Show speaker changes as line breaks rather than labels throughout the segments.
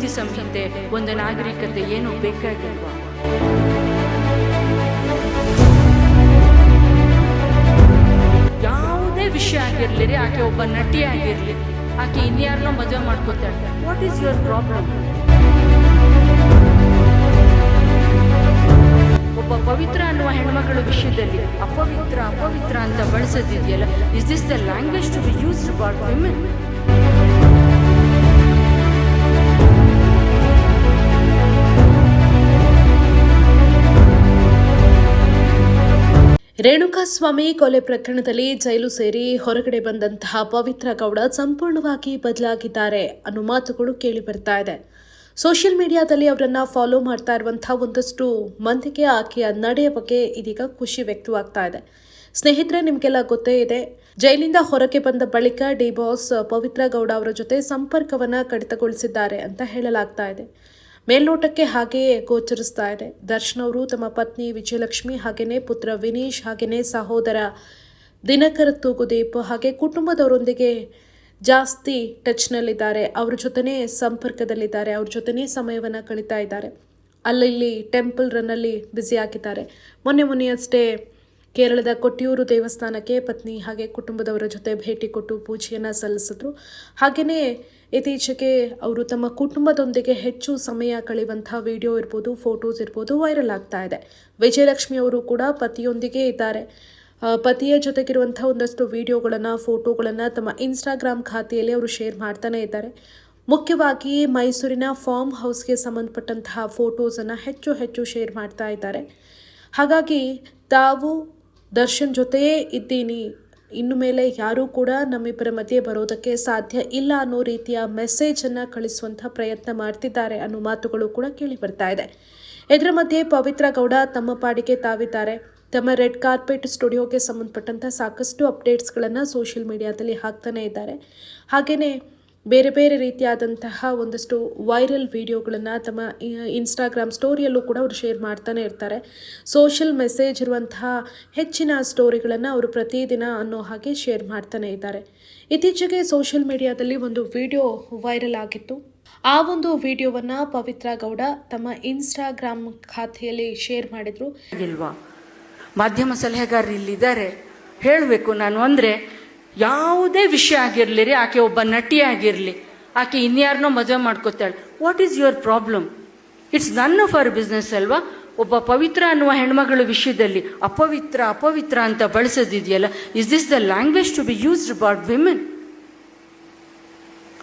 ನೀತಿ ಸಂಹಿತೆ, ಒಂದು ನಾಗರಿಕತೆ ಏನು ಬೇಕಾಗಿಲ್ವಾ? ಯಾವುದೇ ವಿಷಯ ಆಗಿರ್ಲಿ, ಆಕೆ ಒಬ್ಬ ನಟಿ ಆಗಿರಲಿ, ಆಕೆ ಇನ್ಯಾರನ್ನೋ ಮದುವೆ ಮಾಡ್ಕೋತಾಳೆ. ವಾಟ್ ಈಸ್ ಯುವರ್ ಪ್ರಾಬ್ಲಮ್ ಒಬ್ಬ ಪವಿತ್ರ ಅನ್ನುವ ಹೆಣ್ಮಗಳ ವಿಷಯದಲ್ಲಿ ಅಪವಿತ್ರ ಅಪವಿತ್ರ ಅಂತ ಬಳಸೋದಿದೆಯಲ್ಲ? Is this the language to be used but women
Renukaswamy ಕೊಲೆ ಪ್ರಕರಣದಲ್ಲಿ ಜೈಲು ಸೇರಿ ಹೊರಗಡೆ ಬಂದಂತಹ ಪವಿತ್ರ ಗೌಡ ಸಂಪೂರ್ಣವಾಗಿ ಬದಲಾಗಿದ್ದಾರೆ ಅನ್ನೋ ಮಾತುಗಳು ಕೇಳಿ ಬರ್ತಾ ಇದೆ. ಸೋಷಿಯಲ್ ಮೀಡಿಯಾದಲ್ಲಿ ಅವರನ್ನ ಫಾಲೋ ಮಾಡ್ತಾ ಇರುವಂತಹ ಒಂದಷ್ಟು ಮಂದಿಗೆ ಆಕೆಯ ನಡೆಯ ಬಗ್ಗೆ ಇದೀಗ ಖುಷಿ ವ್ಯಕ್ತವಾಗ್ತಾ ಇದೆ. ಸ್ನೇಹಿತರೆ, ನಿಮಗೆಲ್ಲ ಗೊತ್ತೇ ಇದೆ, ಜೈಲಿಂದ ಹೊರಗೆ ಬಂದ ಬಳಿಕ ಡಿ ಬಾಸ್ ಪವಿತ್ರ ಗೌಡ ಅವರ ಜೊತೆ ಸಂಪರ್ಕವನ್ನ ಕಡಿತಗೊಳಿಸಿದ್ದಾರೆ ಅಂತ ಹೇಳಲಾಗ್ತಾ ಇದೆ. ಮೇಲ್ನೋಟಕ್ಕೆ ಹಾಗೆಯೇ ಗೋಚರಿಸ್ತಾ ಇದೆ. ದರ್ಶನ್ ಅವರು ತಮ್ಮ ಪತ್ನಿ ವಿಜಯಲಕ್ಷ್ಮಿ ಹಾಗೆಯೇ ಪುತ್ರ ವಿನೀಶ್ ಹಾಗೆಯೇ ಸಹೋದರ ದಿನಕರ ತೂಗುದೀಪ್ ಹಾಗೆ ಕುಟುಂಬದವರೊಂದಿಗೆ ಜಾಸ್ತಿ ಟಚ್ನಲ್ಲಿದ್ದಾರೆ. ಅವ್ರ ಜೊತೆನೇ ಸಂಪರ್ಕದಲ್ಲಿದ್ದಾರೆ. ಅವ್ರ ಜೊತೆನೇ ಸಮಯವನ್ನು ಕಳೀತಾ ಇದ್ದಾರೆ. ಅಲ್ಲಿ ಟೆಂಪಲ್ ರನ್ನಲ್ಲಿ ಬ್ಯುಸಿ ಹಾಕಿದ್ದಾರೆ ಮೊನ್ನೆ ಮೊನ್ನೆಯಷ್ಟೇ ಕೇರಳದ ಕೊಟ್ಟಿಯೂರು ದೇವಸ್ಥಾನಕ್ಕೆ ಪತ್ನಿ ಹಾಗೆ ಕುಟುಂಬದವರ ಜೊತೆ ಭೇಟಿ ಕೊಟ್ಟು ಪೂಜೆಯನ್ನು ಸಲ್ಲಿಸಿದ್ರು. ಹಾಗೆಯೇ ಇತ್ತೀಚೆಗೆ ಅವರು ತಮ್ಮ ಕುಟುಂಬದೊಂದಿಗೆ ಹೆಚ್ಚು ಸಮಯ ಕಳೆಯುವಂಥ ವಿಡಿಯೋ ಇರ್ಬೋದು, ಫೋಟೋಸ್ ಇರ್ಬೋದು ವೈರಲ್ ಆಗ್ತಾ ಇದೆ. ವಿಜಯಲಕ್ಷ್ಮಿ ಅವರು ಕೂಡ ಪತಿಯೊಂದಿಗೆ ಇದ್ದಾರೆ. ಪತಿಯ ಜೊತೆಗಿರುವಂಥ ಒಂದಷ್ಟು ವಿಡಿಯೋಗಳನ್ನು, ಫೋಟೋಗಳನ್ನು ತಮ್ಮ ಇನ್ಸ್ಟಾಗ್ರಾಮ್ ಖಾತೆಯಲ್ಲಿ ಅವರು ಶೇರ್ ಮಾಡ್ತಾನೆ ಇದ್ದಾರೆ. ಮುಖ್ಯವಾಗಿ ಮೈಸೂರಿನ ಫಾರ್ಮ್ ಹೌಸ್ಗೆ ಸಂಬಂಧಪಟ್ಟಂತಹ ಫೋಟೋಸನ್ನು ಹೆಚ್ಚು ಹೆಚ್ಚು ಶೇರ್ ಮಾಡ್ತಾ ಇದ್ದಾರೆ. ಹಾಗಾಗಿ ತಾವು ದರ್ಶನ್ ಜೊತೆಯೇ ಇದ್ದೀನಿ. ಇನ್ನು ಮೇಲೆ ಯಾರೂ ಕೂಡ ನಮ್ಮಿಬ್ಬರ ಮಧ್ಯೆ ಬರೋದಕ್ಕೆ ಸಾಧ್ಯ ಇಲ್ಲ ಅನ್ನೋ ರೀತಿಯ ಮೆಸೇಜನ್ನು ಕಳಿಸುವಂಥ ಪ್ರಯತ್ನ ಮಾಡ್ತಿದ್ದಾರೆ ಅನ್ನೋ ಮಾತುಗಳು ಕೂಡ ಕೇಳಿ ಬರ್ತಾ ಇದೆ. ಇದರ ಮಧ್ಯೆ ಪವಿತ್ರ ಗೌಡ ತಮ್ಮ ಪಾಡಿಗೆ ತಾವಿದ್ದಾರೆ. ತಮ್ಮ ರೆಡ್ ಕಾರ್ಪೆಟ್ ಸ್ಟುಡಿಯೋಗೆ ಸಂಬಂಧಪಟ್ಟಂಥ ಸಾಕಷ್ಟು ಅಪ್ಡೇಟ್ಸ್ಗಳನ್ನು ಸೋಷಿಯಲ್ ಮೀಡಿಯಾದಲ್ಲಿ ಹಾಕ್ತಾನೇ ಇದ್ದಾರೆ. ಹಾಗೆಯೇ ಬೇರೆ ಬೇರೆ ರೀತಿಯಾದಂತಹ ಒಂದಷ್ಟು ವೈರಲ್ ವಿಡಿಯೋಗಳನ್ನು ತಮ್ಮ ಇನ್ಸ್ಟಾಗ್ರಾಮ್ ಸ್ಟೋರಿಯಲ್ಲೂ ಕೂಡ ಅವರು ಶೇರ್ ಮಾಡ್ತಾನೆ ಇರ್ತಾರೆ. ಸೋಷಿಯಲ್ ಮೆಸೇಜ್ ಇರುವಂತಹ ಹೆಚ್ಚಿನ ಸ್ಟೋರಿಗಳನ್ನು ಅವರು ಪ್ರತಿದಿನ ಅನ್ನೋ ಹಾಗೆ ಶೇರ್ ಮಾಡ್ತಾನೆ ಇದ್ದಾರೆ. ಇತ್ತೀಚೆಗೆ ಸೋಷಿಯಲ್ ಮೀಡಿಯಾದಲ್ಲಿ ಒಂದು ವಿಡಿಯೋ ವೈರಲ್ ಆಗಿತ್ತು. ಆ ಒಂದು ವಿಡಿಯೋವನ್ನು ಪವಿತ್ರ ಗೌಡ ತಮ್ಮ ಇನ್ಸ್ಟಾಗ್ರಾಮ್ ಖಾತೆಯಲ್ಲಿ ಶೇರ್ ಮಾಡಿದರು.
ಮಾಧ್ಯಮ ಸಲಹೆಗಾರರು ಇಲ್ಲಿದ್ದಾರೆ. ಹೇಳಬೇಕು ನಾನು ಅಂದರೆ ಯಾವುದೇ ವಿಷಯ ಆಗಿರಲಿ ಆಕೆ ಒಬ್ಬ ನಟಿ ಆಗಿರಲಿ, ಆಕೆ ಇನ್ಯಾರನ್ನೋ ಮದುವೆ ಮಾಡ್ಕೋತಾಳೆ. What is your problem it's none of our business ಅಲ್ವಾ? ಒಬ್ಬ ಪವಿತ್ರ ಅನ್ನುವ ಹೆಣ್ಮಗಳ ವಿಷಯದಲ್ಲಿ ಅಪವಿತ್ರ ಅಪವಿತ್ರ ಅಂತ ಬಳಸೋದಿದೆಯಲ್ಲ? Is this the language to be used about women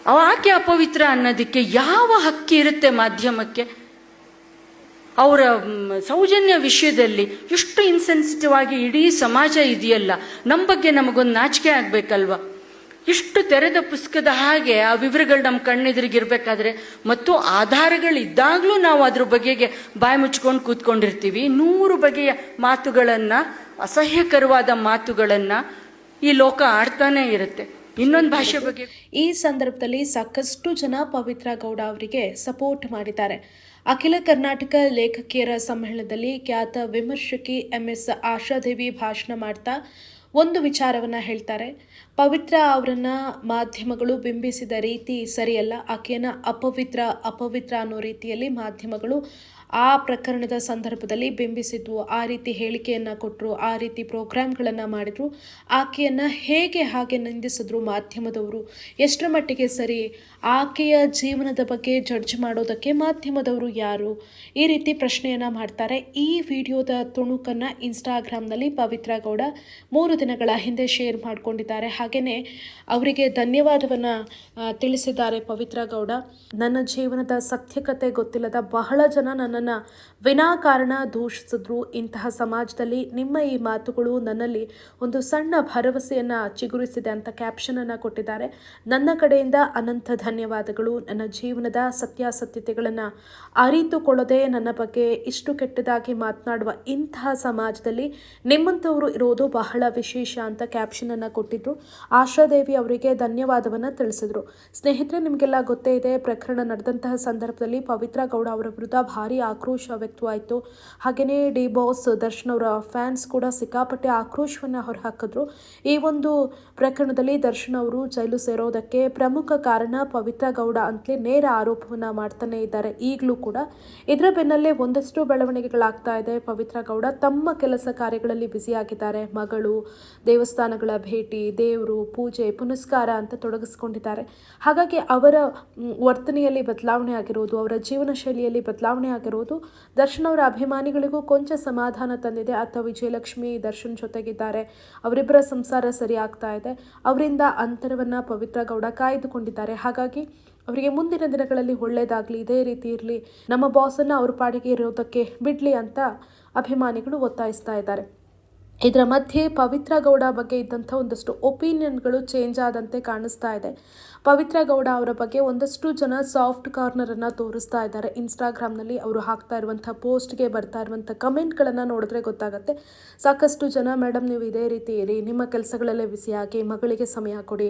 ಅವ ಆಕೆ ಅಪವಿತ್ರ ಅನ್ನೋದಕ್ಕೆ ಯಾವ ಹಕ್ಕಿ ಇರುತ್ತೆ ಮಾಧ್ಯಮಕ್ಕೆ? ಅವರ ಸೌಜನ್ಯ ವಿಷಯದಲ್ಲಿ ಎಷ್ಟು ಇನ್ಸೆನ್ಸಿಟಿವ್ ಆಗಿ ಇಡೀ ಸಮಾಜ ಇದೆಯಲ್ಲ? ನಮ್ಮ ಬಗ್ಗೆ ನಮಗೊಂದು ನಾಚಿಕೆ ಆಗಬೇಕಲ್ವಾ? ಇಷ್ಟು ತೆರೆದ ಪುಸ್ತಕದ ಹಾಗೆ ಆ ವಿವರಗಳು ನಮ್ಮ ಕಣ್ಣೆದುರಿಗಿರ್ಬೇಕಾದ್ರೆ ಮತ್ತು ಆಧಾರಗಳಿದ್ದಾಗಲೂ ನಾವು ಅದ್ರ ಬಗೆಗೆ ಬಾಯಿ ಮುಚ್ಕೊಂಡು ಕೂತ್ಕೊಂಡಿರ್ತೀವಿ. ನೂರು ಬಗೆಯ ಮಾತುಗಳನ್ನು, ಅಸಹ್ಯಕರವಾದ ಮಾತುಗಳನ್ನು ಈ ಲೋಕ ಆಡ್ತಾನೇ ಇರುತ್ತೆ. ಇನ್ನೊಂದು ಭಾಷೆ ಬಗ್ಗೆ?
ಈ ಸಂದರ್ಭದಲ್ಲಿ ಸಾಕಷ್ಟು ಜನ ಪವಿತ್ರ ಗೌಡ ಅವರಿಗೆ ಸಪೋರ್ಟ್ ಮಾಡಿದ್ದಾರೆ. ಅಖಿಲ ಕರ್ನಾಟಕ ಲೇಖಕಿಯರ ಸಮ್ಮೇಳನದಲ್ಲಿ ಖ್ಯಾತ ವಿಮರ್ಶಕಿ ಎಂ ಎಸ್ ಆಶಾದೇವಿ ಭಾಷಣ ಮಾಡ್ತಾ ಒಂದು ವಿಚಾರವನ್ನ ಹೇಳ್ತಾರೆ. ಪವಿತ್ರ ಅವರನ್ನ ಮಾಧ್ಯಮಗಳು ಬಿಂಬಿಸಿದ ರೀತಿ ಸರಿಯಲ್ಲ. ಆಕೆಯನ್ನು ಅಪವಿತ್ರ ಅಪವಿತ್ರ ಅನ್ನೋ ರೀತಿಯಲ್ಲಿ ಮಾಧ್ಯಮಗಳು ಆ ಪ್ರಕರಣದ ಸಂದರ್ಭದಲ್ಲಿ ಬಿಂಬಿಸಿದ್ವು ಆ ರೀತಿ ಹೇಳಿಕೆಯನ್ನು ಕೊಟ್ಟರು ಆ ರೀತಿ ಪ್ರೋಗ್ರಾಮ್ಗಳನ್ನು ಮಾಡಿದರು. ಆಕೆಯನ್ನು ಹೇಗೆ ಹಾಗೆ ನಿಂದಿಸಿದ್ರು ಮಾಧ್ಯಮದವರು? ಎಷ್ಟರ ಮಟ್ಟಿಗೆ ಸರಿ? ಆಕೆಯ ಜೀವನದ ಬಗ್ಗೆ ಜಡ್ಜ್ ಮಾಡೋದಕ್ಕೆ ಮಾಧ್ಯಮದವರು ಯಾರು? ಈ ರೀತಿ ಪ್ರಶ್ನೆಯನ್ನು ಮಾಡ್ತಾರೆ. ಈ ವಿಡಿಯೋದ ತುಣುಕನ್ನು ಇನ್ಸ್ಟಾಗ್ರಾಮ್ನಲ್ಲಿ ಪವಿತ್ರ ಗೌಡ ಮೂರು ದಿನಗಳ ಹಿಂದೆ ಶೇರ್ ಮಾಡಿಕೊಂಡಿದ್ದಾರೆ. ಹಾಗೆಯೇ ಅವರಿಗೆ ಧನ್ಯವಾದವನ್ನು ತಿಳಿಸಿದ್ದಾರೆ ಪವಿತ್ರ ಗೌಡ. ನನ್ನ ಜೀವನದ ಸತ್ಯಕತೆ ಗೊತ್ತಿಲ್ಲದ ಬಹಳ ಜನ ನನ್ನನ್ನು ವಿನಾಕಾರಣ ದೂಷಿಸಿದ್ರು. ಇಂತಹ ಸಮಾಜದಲ್ಲಿ ನಿಮ್ಮ ಈ ಮಾತುಗಳು ನನ್ನಲ್ಲಿ ಒಂದು ಸಣ್ಣ ಭರವಸೆಯನ್ನು ಚಿಗುರಿಸಿದೆ ಅಂತ ಕ್ಯಾಪ್ಷನನ್ನು ಕೊಟ್ಟಿದ್ದಾರೆ. ನನ್ನ ಕಡೆಯಿಂದ ಅನಂತ ಧನ್ಯವಾದಗಳು. ನನ್ನ ಜೀವನದ ಸತ್ಯಾಸತ್ಯತೆಗಳನ್ನು ಅರಿತುಕೊಳ್ಳದೆ ನನ್ನ ಬಗ್ಗೆ ಇಷ್ಟು ಕೆಟ್ಟದಾಗಿ ಮಾತನಾಡುವ ಇಂತಹ ಸಮಾಜದಲ್ಲಿ ನಿಮ್ಮಂಥವರು ಇರೋದು ಬಹಳ ವಿಶೇಷ ಅಂತ ಕ್ಯಾಪ್ಷನನ್ನು ಕೊಟ್ಟಿದ್ರು. ಆಶಾದೇವಿ ಅವರಿಗೆ ಧನ್ಯವಾದವನ್ನು ತಿಳಿಸಿದರು. ಸ್ನೇಹಿತರೆ, ನಿಮಗೆಲ್ಲ ಗೊತ್ತೇ ಇದೆ, ಪ್ರಕರಣ ನಡೆದಂತಹ ಸಂದರ್ಭದಲ್ಲಿ ಪವಿತ್ರ ಗೌಡ ಅವರ ವಿರುದ್ಧ ಭಾರಿ ಆಕ್ರೋಶ ವ್ಯಕ್ತವಾಯಿತು. ಹಾಗೆಯೇ ಡಿ ಬಾಸ್ ದರ್ಶನ್ ಅವರ ಫ್ಯಾನ್ಸ್ ಕೂಡ ಸಿಕ್ಕಾಪಟ್ಟೆ ಆಕ್ರೋಶವನ್ನು ಹೊರಹಾಕಿದ್ರು. ಈ ಒಂದು ಪ್ರಕರಣದಲ್ಲಿ ದರ್ಶನ್ ಅವರು ಜೈಲು ಸೇರೋದಕ್ಕೆ ಪ್ರಮುಖ ಕಾರಣ ಪವಿತ್ರ ಗೌಡ ಅಂತಲೇ ನೇರ ಆರೋಪವನ್ನು ಮಾಡ್ತಾನೆ ಇದ್ದಾರೆ. ಈಗಲೂ ಕೂಡ ಇದರ ಬೆನ್ನಲ್ಲೇ ಒಂದಷ್ಟು ಬೆಳವಣಿಗೆಗಳಾಗ್ತಾ ಇದೆ. ಪವಿತ್ರ ಗೌಡ ತಮ್ಮ ಕೆಲಸ ಕಾರ್ಯಗಳಲ್ಲಿ ಬ್ಯುಸಿಯಾಗಿದ್ದಾರೆ. ಮಗಳು, ದೇವಸ್ಥಾನಗಳ ಭೇಟಿ, ದೇವರು, ಪೂಜೆ, ಪುನಸ್ಕಾರ ಅಂತ ತೊಡಗಿಸ್ಕೊಂಡಿದ್ದಾರೆ. ಹಾಗಾಗಿ ಅವರ ವರ್ತನೆಯಲ್ಲಿ ಬದಲಾವಣೆ ಆಗಿರೋದು, ಅವರ ಜೀವನ ಶೈಲಿಯಲ್ಲಿ ಬದಲಾವಣೆ ಆಗಿರೋದು ದರ್ಶನ್ ಅವರ ಅಭಿಮಾನಿಗಳಿಗೂ ಕೊಂಚ ಸಮಾಧಾನ ತಂದಿದೆ. ಅಥವಾ ವಿಜಯಲಕ್ಷ್ಮಿ ದರ್ಶನ್ ಜೊತೆಗಿದ್ದಾರೆ. ಅವರಿಬ್ಬರ ಸಂಸಾರ ಸರಿ ಆಗ್ತಾ ಇದೆ. ಅವರಿಂದ ಅಂತರವನ್ನು ಪವಿತ್ರ ಗೌಡ ಕಾಯ್ದುಕೊಂಡಿದ್ದಾರೆ. ಹಾಗಾಗಿ ಅವರಿಗೆ ಮುಂದಿನ ದಿನಗಳಲ್ಲಿ ಒಳ್ಳೆಯದಾಗಲಿ ಇದೇ ರೀತಿ ಇರಲಿ. ನಮ್ಮ ಬಾಸನ್ನು ಅವ್ರ ಪಾಡಿಗೆ ಇರೋದಕ್ಕೆ ಬಿಡಲಿ ಅಂತ ಅಭಿಮಾನಿಗಳು ಒತ್ತಾಯಿಸ್ತಾ ಇದ್ದಾರೆ. ಇದರ ಮಧ್ಯೆ ಪವಿತ್ರ ಗೌಡ ಬಗ್ಗೆ ಇದ್ದಂಥ ಒಂದಷ್ಟು ಒಪಿನಿಯನ್ಗಳು ಚೇಂಜ್ ಆದಂತೆ ಕಾಣಿಸ್ತಾ ಇದೆ. ಪವಿತ್ರ ಗೌಡ ಅವರ ಬಗ್ಗೆ ಒಂದಷ್ಟು ಜನ ಸಾಫ್ಟ್ ಕಾರ್ನರನ್ನು ತೋರಿಸ್ತಾ ಇದ್ದಾರೆ. ಇನ್ಸ್ಟಾಗ್ರಾಮ್ನಲ್ಲಿ ಅವರು ಹಾಕ್ತಾ ಇರುವಂಥ ಪೋಸ್ಟ್ಗೆ ಬರ್ತಾ ಇರುವಂಥ ಕಮೆಂಟ್ಗಳನ್ನು ನೋಡಿದ್ರೆ ಗೊತ್ತಾಗುತ್ತೆ. ಸಾಕಷ್ಟು ಜನ ಮೇಡಮ್ ನೀವು ಇದೇ ರೀತಿ ಇರಿ. ನಿಮ್ಮ ಕೆಲಸಗಳಲ್ಲೇ ಬಿಸಿಯಾಗಿ ಮಗಳಿಗೆ ಸಮಯ ಕೊಡಿ.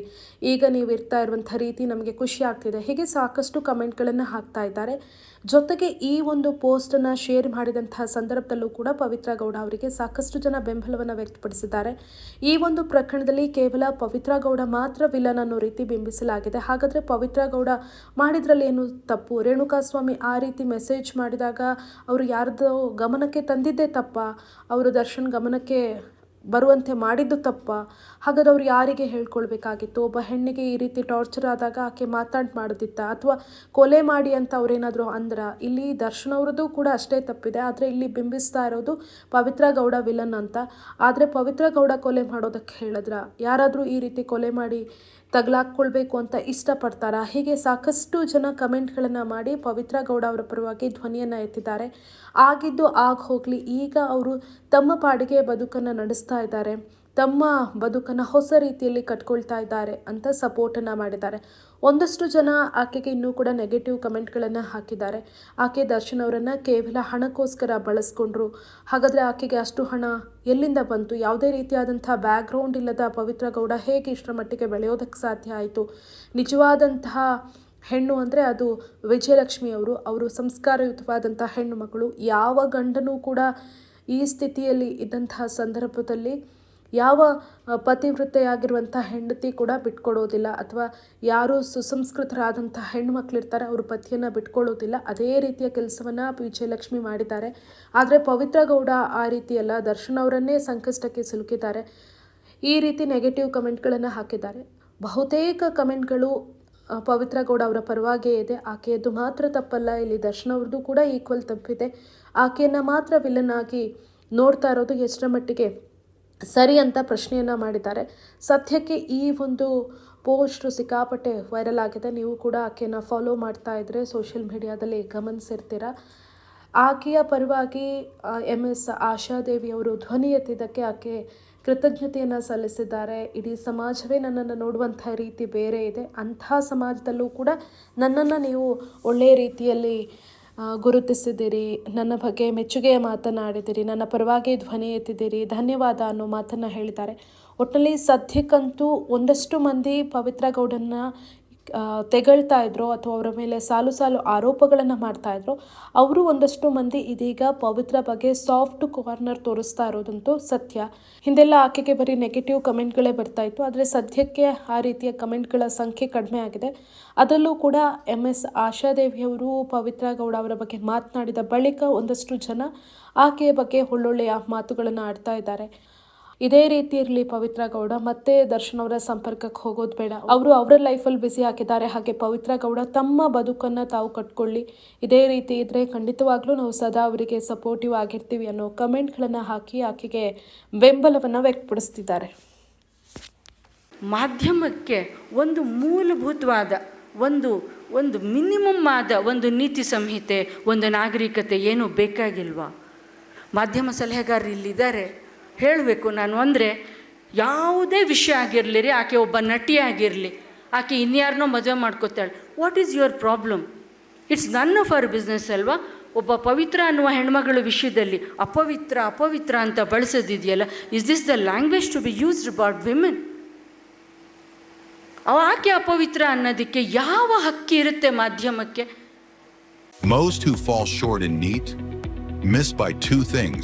ಈಗ ನೀವು ಇರ್ತಾ ಇರುವಂಥ ರೀತಿ ನಮಗೆ ಖುಷಿ ಆಗ್ತಿದೆ. ಹೀಗೆ ಸಾಕಷ್ಟು ಕಮೆಂಟ್ಗಳನ್ನು ಹಾಕ್ತಾ ಇದ್ದಾರೆ. ಜೊತೆಗೆ ಈ ಒಂದು ಪೋಸ್ಟನ್ನು ಶೇರ್ ಮಾಡಿದಂತಹ ಸಂದರ್ಭದಲ್ಲೂ ಕೂಡ ಪವಿತ್ರ ಗೌಡ ಅವರಿಗೆ ಸಾಕಷ್ಟು ಜನ ಬೆಂಬಲವನ್ನು ವ್ಯಕ್ತಪಡಿಸಿದ್ದಾರೆ. ಈ ಒಂದು ಪ್ರಕರಣದಲ್ಲಿ ಕೇವಲ ಪವಿತ್ರ ಗೌಡ ಮಾತ್ರ ವಿಲನ್ ಅನ್ನೋ ರೀತಿ ಬಿಂಬಿಸಲಾಗಿದೆ. ಹಾಗಾದರೆ ಪವಿತ್ರ ಗೌಡ ಮಾಡಿದ್ರಲ್ಲಿ ಏನು ತಪ್ಪು? ರೇಣುಕಾಸ್ವಾಮಿ ಆ ರೀತಿ ಮೆಸೇಜ್ ಮಾಡಿದಾಗ ಅವರು ಯಾರ್ದೋ ಗಮನಕ್ಕೆ ತಂದಿದ್ದೇ ತಪ್ಪ? ಅವರು ದರ್ಶನ್ ಗಮನಕ್ಕೆ ಬರುವಂತೆ ಮಾಡಿದ್ದು ತಪ್ಪ. ಹಾಗಾದ್ರೆ ಅವ್ರು ಯಾರಿಗೆ ಹೇಳ್ಕೊಳ್ಬೇಕಾಗಿತ್ತು? ಒಬ್ಬ ಹೆಣ್ಣಿಗೆ ಈ ರೀತಿ ಟಾರ್ಚರ್ ಆದಾಗ ಆಕೆ ಮಾತಾಡ್ ಮಾಡೋದಿತ್ತ ಅಥವಾ ಕೊಲೆ ಮಾಡಿ ಅಂತ ಅವ್ರೇನಾದರೂ ಅಂದ್ರ? ಇಲ್ಲಿ ದರ್ಶನ್ ಅವ್ರದ್ದು ಕೂಡ ಅಷ್ಟೇ ತಪ್ಪಿದೆ. ಆದರೆ ಇಲ್ಲಿ ಬಿಂಬಿಸ್ತಾ ಇರೋದು ಪವಿತ್ರ ಗೌಡ ವಿಲನ್ ಅಂತ. ಆದರೆ ಪವಿತ್ರ ಗೌಡ ಕೊಲೆ ಮಾಡೋದಕ್ಕೆ ಹೇಳಿದ್ರ? ಯಾರಾದರೂ ಈ ರೀತಿ ಕೊಲೆ ಮಾಡಿ ತಗಲಾಕ್ಕೊಳ್ಬೇಕು ಅಂತ ಇಷ್ಟಪಡ್ತಾರಾ. ಹೀಗೆ ಸಾಕಷ್ಟು ಜನ ಕಮೆಂಟ್ಗಳನ್ನು ಮಾಡಿ ಪವಿತ್ರ ಗೌಡ ಅವರ ಪರವಾಗಿ ಧ್ವನಿಯನ್ನು ಎತ್ತಿದ್ದಾರೆ. ಆಗಿದ್ದು ಆಗ ಹೋಗಲಿ, ಈಗ ಅವರು ತಮ್ಮ ಪಾಡಿಗೆ ಬದುಕನ್ನು ನಡೆಸ್ತಾ ಇದ್ದಾರೆ. ತಮ್ಮ ಬದುಕನ್ನು ಹೊಸ ರೀತಿಯಲ್ಲಿ ಕಟ್ಕೊಳ್ತಾ ಇದ್ದಾರೆ ಅಂತ ಸಪೋರ್ಟನ್ನು ಮಾಡಿದ್ದಾರೆ. ಒಂದಷ್ಟು ಜನ ಆಕೆಗೆ ಇನ್ನೂ ಕೂಡ ನೆಗೆಟಿವ್ ಕಮೆಂಟ್ಗಳನ್ನು ಹಾಕಿದ್ದಾರೆ. ಆಕೆ ದರ್ಶನ್ ಅವರನ್ನು ಕೇವಲ ಹಣಕ್ಕೋಸ್ಕರ ಬಳಸ್ಕೊಂಡ್ರು. ಹಾಗಾದರೆ ಆಕೆಗೆ ಅಷ್ಟು ಹಣ ಎಲ್ಲಿಂದ ಬಂತು? ಯಾವುದೇ ರೀತಿಯಾದಂಥ ಬ್ಯಾಕ್ಗ್ರೌಂಡ್ ಇಲ್ಲದ ಪವಿತ್ರ ಗೌಡ ಹೇಗೆ ಇಷ್ಟರ ಮಟ್ಟಿಗೆ ಬೆಳೆಯೋದಕ್ಕೆ ಸಾಧ್ಯ ಆಯಿತು? ನಿಜವಾದಂತಹ ಹೆಣ್ಣು ಅಂದರೆ ಅದು ವಿಜಯಲಕ್ಷ್ಮಿ ಅವರು. ಅವರು ಸಂಸ್ಕಾರಯುತವಾದಂಥ ಹೆಣ್ಣು ಮಕ್ಕಳು. ಯಾವ ಗಂಡನೂ ಕೂಡ ಈ ಸ್ಥಿತಿಯಲ್ಲಿ ಇದ್ದಂತಹ ಸಂದರ್ಭದಲ್ಲಿ ಯಾವ ಪತಿವೃತ್ತೆಯಾಗಿರುವಂಥ ಹೆಂಡತಿ ಕೂಡ ಬಿಟ್ಕೊಡೋದಿಲ್ಲ ಅಥವಾ ಯಾರು ಸುಸಂಸ್ಕೃತರಾದಂಥ ಹೆಣ್ಣು ಮಕ್ಕಳಿರ್ತಾರೆ ಅವರು ಪತಿಯನ್ನು ಬಿಟ್ಕೊಳ್ಳೋದಿಲ್ಲ. ಅದೇ ರೀತಿಯ ಕೆಲಸವನ್ನು ವಿಜಯಲಕ್ಷ್ಮಿ ಮಾಡಿದ್ದಾರೆ. ಆದರೆ ಪವಿತ್ರ ಗೌಡ ಆ ರೀತಿಯಲ್ಲ ದರ್ಶನ್ ಅವರನ್ನೇ ಸಂಕಷ್ಟಕ್ಕೆ ಸಿಲುಕಿದ್ದಾರೆ. ಈ ರೀತಿ ನೆಗೆಟಿವ್ ಕಮೆಂಟ್ಗಳನ್ನು ಹಾಕಿದ್ದಾರೆ. ಬಹುತೇಕ ಕಮೆಂಟ್ಗಳು ಪವಿತ್ರ ಗೌಡ ಅವರ ಪರವಾಗೇ ಇದೆ. ಆಕೆಯದ್ದು ಮಾತ್ರ ತಪ್ಪಲ್ಲ. ಇಲ್ಲಿ ದರ್ಶನ್ ಅವ್ರದ್ದು ಕೂಡ ಈಕ್ವಲ್ ತಪ್ಪಿದೆ. ಆಕೆಯನ್ನು ಮಾತ್ರ ವಿಲನ್ ಆಗಿ ನೋಡ್ತಾ ಇರೋದು ಎಷ್ಟರ ಮಟ್ಟಿಗೆ ಸರಿ ಅಂತ ಪ್ರಶ್ನೆಯನ್ನು ಮಾಡಿದ್ದಾರೆ. ಸದ್ಯಕ್ಕೆ ಈ ಒಂದು ಪೋಸ್ಟು ಸಿಕ್ಕಾಪಟ್ಟೆ ವೈರಲ್ ಆಗಿದೆ. ನೀವು ಕೂಡ ಆಕೆಯನ್ನು ಫಾಲೋ ಮಾಡ್ತಾ ಇದ್ದರೆ ಸೋಷಿಯಲ್ ಮೀಡಿಯಾದಲ್ಲಿ ಗಮನಿಸಿರ್ತೀರ? ಆಕೆಯ ಪರವಾಗಿ ಎಂ ಎಸ್ ಆಶಾದೇವಿ ಅವರು ಧ್ವನಿ ಎತ್ತಿದ್ದಕ್ಕೆ ಆಕೆ ಕೃತಜ್ಞತೆಯನ್ನು ಸಲ್ಲಿಸಿದ್ದಾರೆ. ಇಡೀ ಸಮಾಜವೇ ನನ್ನನ್ನು ನೋಡುವಂಥ ರೀತಿ ಬೇರೆ ಇದೆ. ಅಂಥ ಸಮಾಜದಲ್ಲೂ ಕೂಡ ನನ್ನನ್ನು ನೀವು ಒಳ್ಳೆಯ ರೀತಿಯಲ್ಲಿ ಆ, ಗುರುತಿಸಿದ್ದೀರಿ ನನ್ನ ಬಗ್ಗೆ ಮೆಚ್ಚುಗೆಯ ಮಾತನಾಡಿದಿರಿ ನನ್ನ ಪರವಾಗಿ ಧ್ವನಿ ಎತ್ತಿದ್ದೀರಿ ಧನ್ಯವಾದ ಅನ್ನೋ ಮಾತನ್ನು ಹೇಳಿದ್ದಾರೆ. ಒಟ್ಟಿನಲ್ಲಿ ಸದ್ಯಕ್ಕಂತೂ ಒಂದಷ್ಟು ಮಂದಿ ಪವಿತ್ರ ಗೌಡನ್ನ ತೆಗಳ್ತಾ ಇದ್ರು ಅಥವಾ ಅವರ ಮೇಲೆ ಸಾಲು ಸಾಲು ಆರೋಪಗಳನ್ನು ಮಾಡ್ತಾ ಇದ್ರು, ಅವರು ಒಂದಷ್ಟು ಮಂದಿ ಇದೀಗ ಪವಿತ್ರ ಬಗ್ಗೆ ಸಾಫ್ಟ್ ಕಾರ್ನರ್ ತೋರಿಸ್ತಾ ಇರೋದಂತೂ ಸತ್ಯ. ಹಿಂದೆಲ್ಲ ಆಕೆಗೆ ಬರೀ ನೆಗೆಟಿವ್ ಕಮೆಂಟ್ಗಳೇ ಬರ್ತಾ ಇತ್ತು, ಆದರೆ ಸದ್ಯಕ್ಕೆ ಆ ರೀತಿಯ ಕಮೆಂಟ್ಗಳ ಸಂಖ್ಯೆ ಕಡಿಮೆ ಆಗಿದೆ. ಅದರಲ್ಲೂ ಕೂಡ ಎಂ ಎಸ್ ಆಶಾದೇವಿಯವರು, ಪವಿತ್ರ ಗೌಡ ಅವರ ಬಗ್ಗೆ ಮಾತನಾಡಿದ ಬಳಿಕ ಒಂದಷ್ಟು ಜನ ಆಕೆಯ ಬಗ್ಗೆ ಒಳ್ಳೊಳ್ಳೆಯ ಮಾತುಗಳನ್ನು ಆಡ್ತಾ ಇದ್ದಾರೆ. ಇದೇ ರೀತಿ ಇರಲಿ ಪವಿತ್ರ ಗೌಡ, ಮತ್ತೆ ದರ್ಶನ್ ಅವರ ಸಂಪರ್ಕಕ್ಕೆ ಹೋಗೋದು ಬೇಡ. ಅವರು ಅವರ ಲೈಫಲ್ಲಿ ಬಿಸಿ ಹಾಕಿದ್ದಾರೆ. ಹಾಗೆ ಪವಿತ್ರ ಗೌಡ ತಮ್ಮ ಬದುಕನ್ನು ತಾವು ಕಟ್ಕೊಳ್ಳಿ. ಇದೇ ರೀತಿ ಇದ್ದರೆ ಖಂಡಿತವಾಗ್ಲೂ ನಾವು ಸದಾ ಅವರಿಗೆ ಸಪೋರ್ಟಿವ್ ಆಗಿರ್ತೀವಿ ಅನ್ನೋ ಕಮೆಂಟ್ಗಳನ್ನು ಹಾಕಿ ಆಕೆಗೆ ಬೆಂಬಲವನ್ನು ವ್ಯಕ್ತಪಡಿಸ್ತಿದ್ದಾರೆ.
ಮಾಧ್ಯಮಕ್ಕೆ ಒಂದು ಮೂಲಭೂತವಾದ, ಒಂದು ಒಂದು ಮಿನಿಮಮ್ ಆದ ಒಂದು ನೀತಿ ಸಂಹಿತೆ, ಒಂದು ನಾಗರಿಕತೆ ಏನೂ ಬೇಕಾಗಿಲ್ವಾ? ಮಾಧ್ಯಮ ಸಲಹೆಗಾರರು ಇಲ್ಲಿದ್ದಾರೆ. ಹೇಳಬೇಕು ನಾನು ಅಂದರೆ, ಯಾವುದೇ ವಿಷಯ ಆಗಿರಲಿ ರೀ ಆಕೆ ಒಬ್ಬ ನಟಿ ಆಗಿರಲಿ, ಆಕೆ ಇನ್ಯಾರನ್ನೋ ಮದುವೆ ಮಾಡ್ಕೋತಾಳೆ. What is your problem it's none for business ಅಲ್ವಾ? ಒಬ್ಬ ಪವಿತ್ರ ಅನ್ನುವ ಹೆಣ್ಮಗಳ ವಿಷಯದಲ್ಲಿ ಅಪವಿತ್ರ ಅಪವಿತ್ರ ಅಂತ ಬಳಸೋದಿದೆಯಲ್ಲ? Is this the language to be used about women ಅವ ಆಕೆ ಅಪವಿತ್ರ ಅನ್ನೋದಕ್ಕೆ ಯಾವ ಹಕ್ಕಿ ಇರುತ್ತೆ ಮಾಧ್ಯಮಕ್ಕೆ?
Most who fall short in NEAT miss by two things.